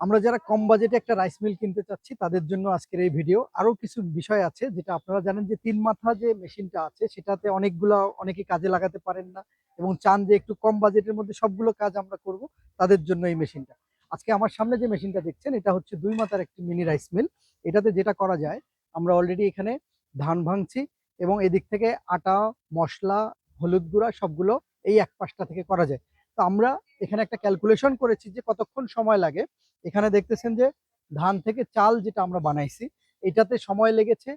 আমরা যারা কম বাজেটে একটা রাইস মিল কিনতে চাচ্ছি, তাদের জন্য আজকের এই ভিডিও আরও কিছু বিষয় আছে, যেটা আপনারা জানেন যে তিন মাথা যে মেশিনটা আছে, সেটাতে অনেকগুলো, অনেকে কাজে লাগাতে পারেন না এবং চান যে একটু কম বাজেটের মধ্যে সবগুলো কাজ আমরা করব, তাদের জন্য এই মেশিনটা আজকে আমার সামনে যে মেশিনটা দেখছেন, এটা হচ্ছে দুই মাথার একটি মিনি রাইস মিল এটাতে যেটা করা যায়, আমরা অলরেডি এখানে ধান ভাঙছি এবং এদিক থেকে আটা, মশলা, হলুদ গুঁড়া সবগুলো এই এক পাশটা থেকে করা যায়। তো আমরা এখানে একটা ক্যালকুলেশন করেছি যে কতক্ষণ সময় লাগে। এখানে দেখতেছেন যে ধান থেকে চাল যেটা আমরা বানাইছি, এটাতে সময় লেগেছে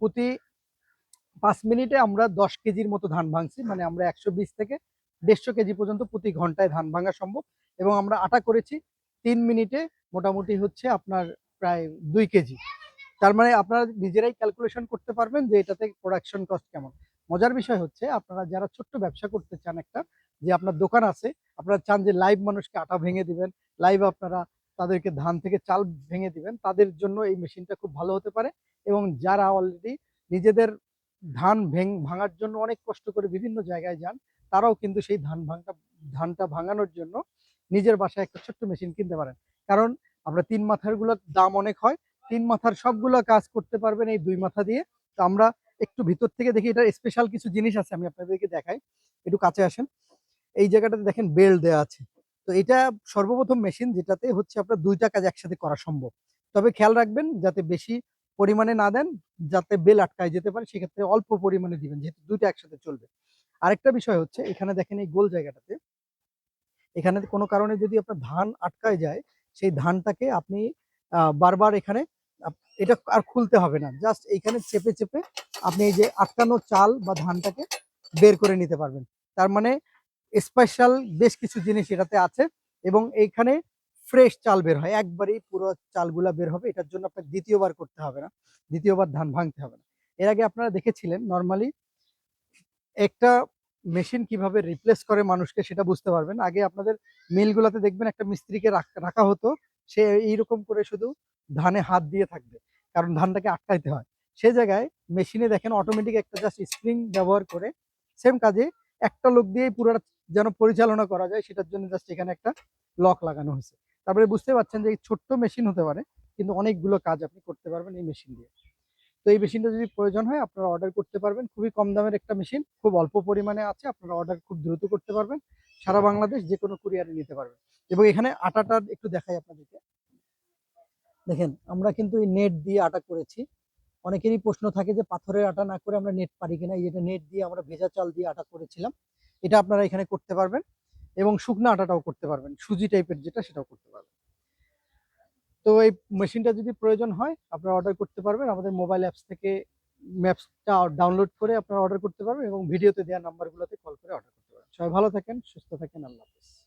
প্রতি পাঁচ মিনিটে আমরা দশ কেজির মতো ধান ভাঙছি। মানে আমরা একশো বিশ থেকে দেড়শো কেজি পর্যন্ত প্রতি ঘন্টায় ধান ভাঙা সম্ভব এবং আমরা আটা করেছি তিন মিনিটে মোটামুটি হচ্ছে আপনার প্রায় দুই কেজি। তার মানে আপনারা নিজেরাই ক্যালকুলেশন করতে পারবেন যে এটাতে প্রোডাকশন কস্ট কেমন। মজার বিষয় হচ্ছে আপনারা যারা ছোট্ট ব্যবসা করতে চান একটা, যে আপনার দোকান আছে, আপনারা চান যে লাইভ মানুষকে আটা ভেঙে দিবেন লাইভ আপনারা তাদেরকে ধান থেকে চাল ভেঙে দিবেন, তাদের জন্য এই মেশিনটা খুব ভালো হতে পারে। এবং যারা অলরেডি নিজেদের ধান ভেঙ, ভাঙার জন্য অনেক কষ্ট করে বিভিন্ন জায়গায় যান, তারাও কিন্তু সেই ধান ভাঙটা, ধানটা ভাঙানোর জন্য নিজের বাসায় একটা ছোট্ট মেশিন কিনতে পারেন। কারণ আমরা তিন মাথারগুলোর দাম অনেক হয়, তিন মাথার সবগুলো কাজ করতে পারবেন এই দুই মাথা দিয়ে। তো আমরা একটু ভিতর থেকে দেখি এটা স্পেশাল কিছু জিনিস আছে, আমি আপনাদেরকে দেখাই। একটু কাছে আসেন। এই জায়গাটাতে দেখেন বেল দেওয়া আছে। তো এটা সর্বপ্রথম মেশিন যেটাতে হচ্ছে আপনার দুইটা কাজ একসাথে করা সম্ভব। তবে খেয়াল রাখবেন, যাতে বেশি পরিমাণে না দেন, যাতে বেল আটকায় যেতে পারে, সেক্ষেত্রে অল্প পরিমাণে দিবেন, যেহেতু দুইটা একসাথে চলবে। আরেকটা বিষয় হচ্ছে, এখানে দেখেন এই গোল জায়গাটাতে, এখানে কোনো কারণে যদি আপনার ধান আটকায় যায়, সেই ধানটাকে আপনি বারবার এখানে এটা আর খুলতে হবে না। জাস্ট এইখানে চেপে চেপে আপনি এই যে আটকানো চাল বা ধানটাকে বের করে নিতে পারবেন। তার মানে স্পেশাল বেশ কিছু জিনিস এটাতে আছে এবং এইখানে ফ্রেশ চাল বের হয়। একবারেই পুরো চালগুলা বের হবে, এটার জন্য আপনাকে দ্বিতীয়বার করতে হবে না, দ্বিতীয়বার ধান ভাঙতে হবে না। এর আগে আপনারা দেখেছিলেন নর্মালি একটা মেশিন কীভাবে রিপ্লেস করে মানুষকে সেটা বুঝতে পারবেন। আগে আপনাদের মিলগুলোতে দেখবেন একটা মিস্ত্রিকে রাখ- রাখা হতো, সে এইরকম করে শুধু ধানে হাত দিয়ে থাকবে, কারণ ধানটাকে আটকাইতে হয়। সে জায়গায় মেশিনে দেখেন অটোমেটিক একটা জাস্ট স্প্রিং ব্যবহার করে সেম কাজে একটা লোক দিয়েই পুরোটা যেন পরিচালনা করা যায়, সেটার জন্য জাস্ট এখানে একটা লক লাগানো হয়েছে। তারপরে বুঝতে পারছেন যে এই ছোট্ট মেশিন হতে পারে, কিন্তু অনেকগুলো কাজ আপনি করতে পারবেন এই মেশিন দিয়ে। তো এই মেশিনটা যদি প্রয়োজন হয়, আপনারা অর্ডার করতে পারবেন। খুবই কম দামের একটা মেশিন খুব অল্প পরিমাণে আছে, আপনারা অর্ডার খুব দ্রুত করতে পারবেন। সারা বাংলাদেশ যে কোনো কুরিয়ারে নিতে পারবেন। এবং এখানে আটাটা একটু দেখাই আপনাদেরকে। দেখেন, আমরা কিন্তু এই নেট দিয়ে আটা করেছি। অনেকেরই প্রশ্ন থাকে যে পাথরের আটা না করে আমরা নেট পারি কিনা? এই যেটা নেট দিয়ে আমরা ভেজা চাল দিয়ে আটা করেছিলাম, এটা আপনারা এখানে করতে পারবেন এবং শুকনো আটাটাও করতে পারবেন, সুজি টাইপের যেটা সেটাও করতে পারবেন। তো এই মেশিনটা যদি প্রয়োজন হয়, আপনারা অর্ডার করতে পারবেন, আমাদের মোবাইল অ্যাপস থেকে ম্যাপসটা ডাউনলোড করে আপনারা অর্ডার করতে পারবেন এবং ভিডিওতে দেওয়া নাম্বারগুলোতে কল করে অর্ডার করতে পারবেন। সবাই ভালো থাকেন, সুস্থ থাকেন, আল্লাহ হাফেজ।